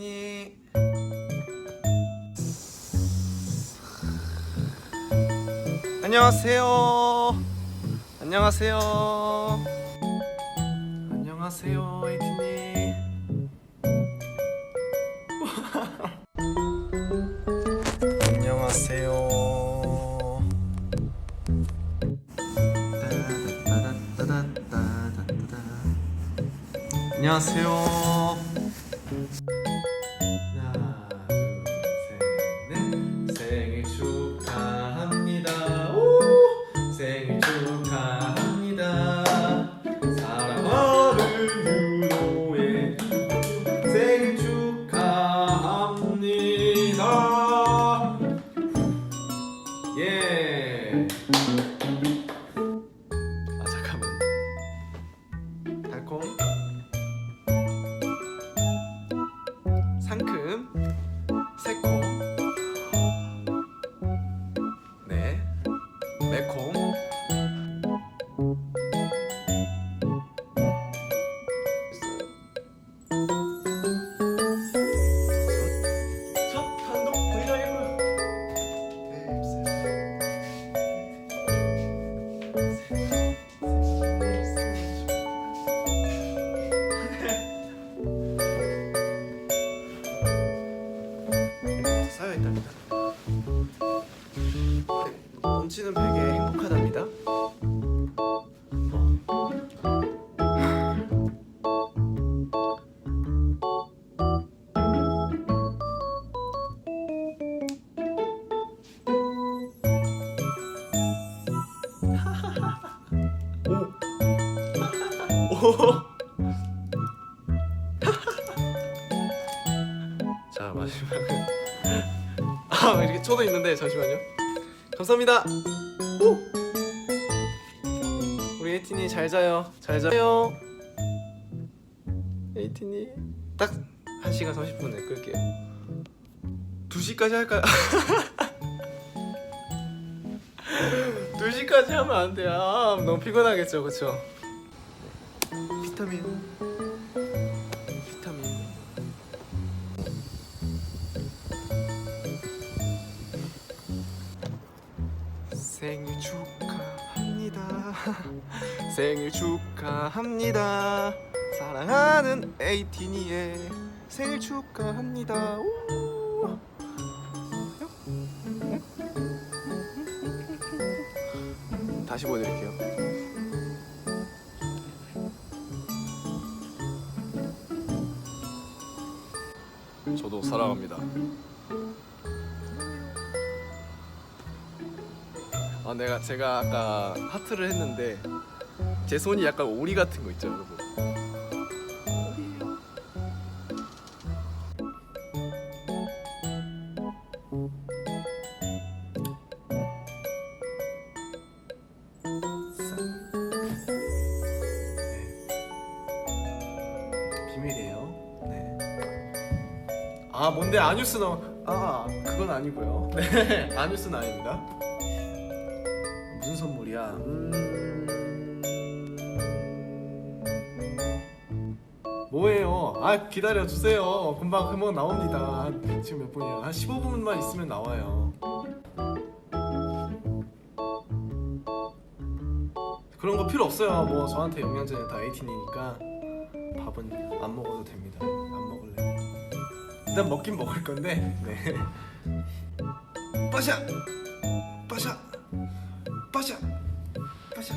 예. 안녕하세요. 안녕하세요. 안녕하세요, 에이티님. 안녕하세요. 안녕하세요. 상큼. 자 마지막은 아 이렇게 쳐도 있는데 잠시만요. 감사합니다. 오. 우리 에이틴이 잘 자요. 잘 자요. 에이틴이 딱 1시간 30분에 끌게요. 2시까지 할까요? 2시까지 하면 안 돼요. 아, 너무 피곤하겠죠, 그렇죠? 비타민. 비타민. 생일 축하합니다. 생일 축하합니다. 사랑하는 에이티니의 생일 축하합니다. 우! 다시 보여드릴게요. 사랑합니다. 아 내가 제가 아까 하트를 했는데 제 손이 약간 오리 같은 거 있죠 여러분 아 뭔데 아뉴스 나아 그건 아니고요 네 아뉴스는 아닙니다 무슨 선물이야? 음... 뭐예요? 아 기다려 주세요. 금방 금방 나옵니다. 한- 지금 몇 분이야? 한 15분만 있으면 나와요. 그런 거 필요 없어요. 뭐 저한테 영양제는 다 에이틴이니까 밥은 안 먹어도 됩니다. 일단 먹긴 먹을 건데. 네. 빠샤, 빠샤. 빠샤 빠샤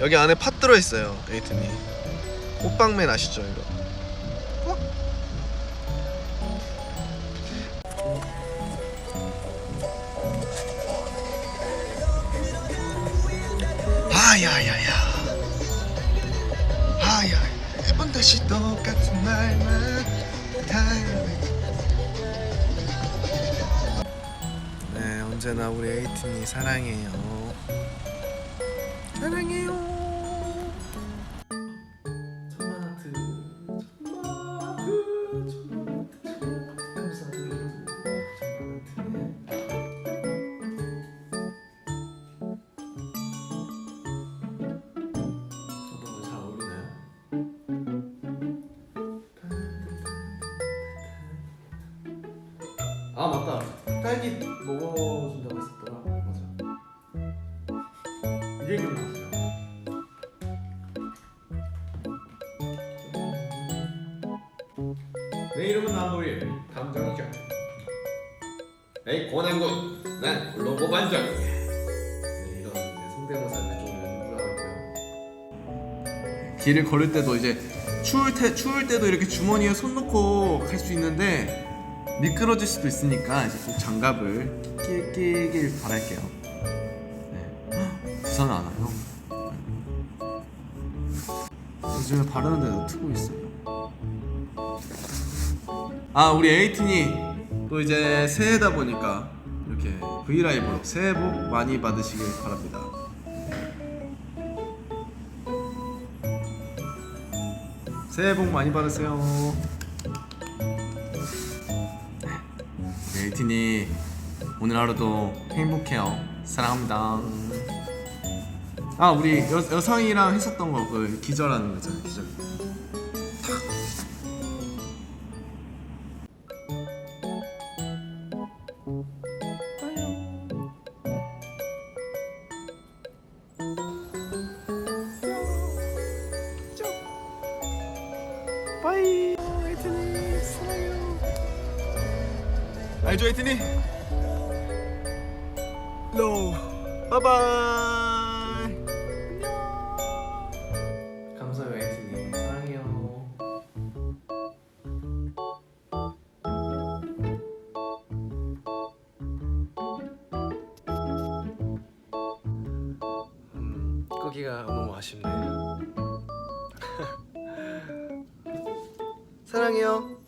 여기 안에 팥 들어있어요 에이튼이 호빵맨 아시죠 이거 아야야야. 아야 매번 다시 똑같은 말만 네 언제나 우리 에이튼이 사랑해요. 사랑해요 아 맞다. 딸기 먹어준다고 했었더라. 맞아. 이게 기억났어요. 내 이름은 남도일. 탐정이죠. 에이 고난군, 난 로고 반장. 네, 연구를 하고요. 길을 걸을 때도 이제 추울 때 추울 때도 이렇게 주머니에 손 넣고 갈 수 있는데 미끄러질 수도 있으니까 이제 꼭 장갑을 끼, 끼길 바랄게요. 네. 헉, 부산 안 와요. 요즘에 바르는 데도 트고 있어요. 아 우리 에이틴이 또 이제 새해다 보니까 이렇게 브이라이브로 새해 복 많이 받으시길 바랍니다. 새해 복 많이 받으세요. 네, 에이틴이 오늘 하루도 행복해요. 사랑합니다. 아 우리 여, 여성이랑 했었던 거 그 기절하는 거잖아요. 기절. 알죠 에이틴이? 로우 바이바이. 감사해요 에이틴이 사랑해요. 음 끄기가 너무 아쉽네요. 사랑해요.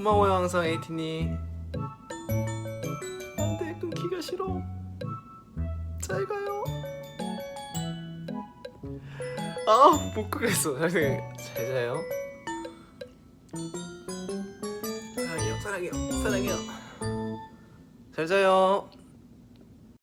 고마워요 항상 에이틴이. 안돼 끊기가 싫어. 잘 가요. 아못 끄겠어. 잘, 잘 자요. 사랑해요 사랑해요 사랑해요. 잘 자요.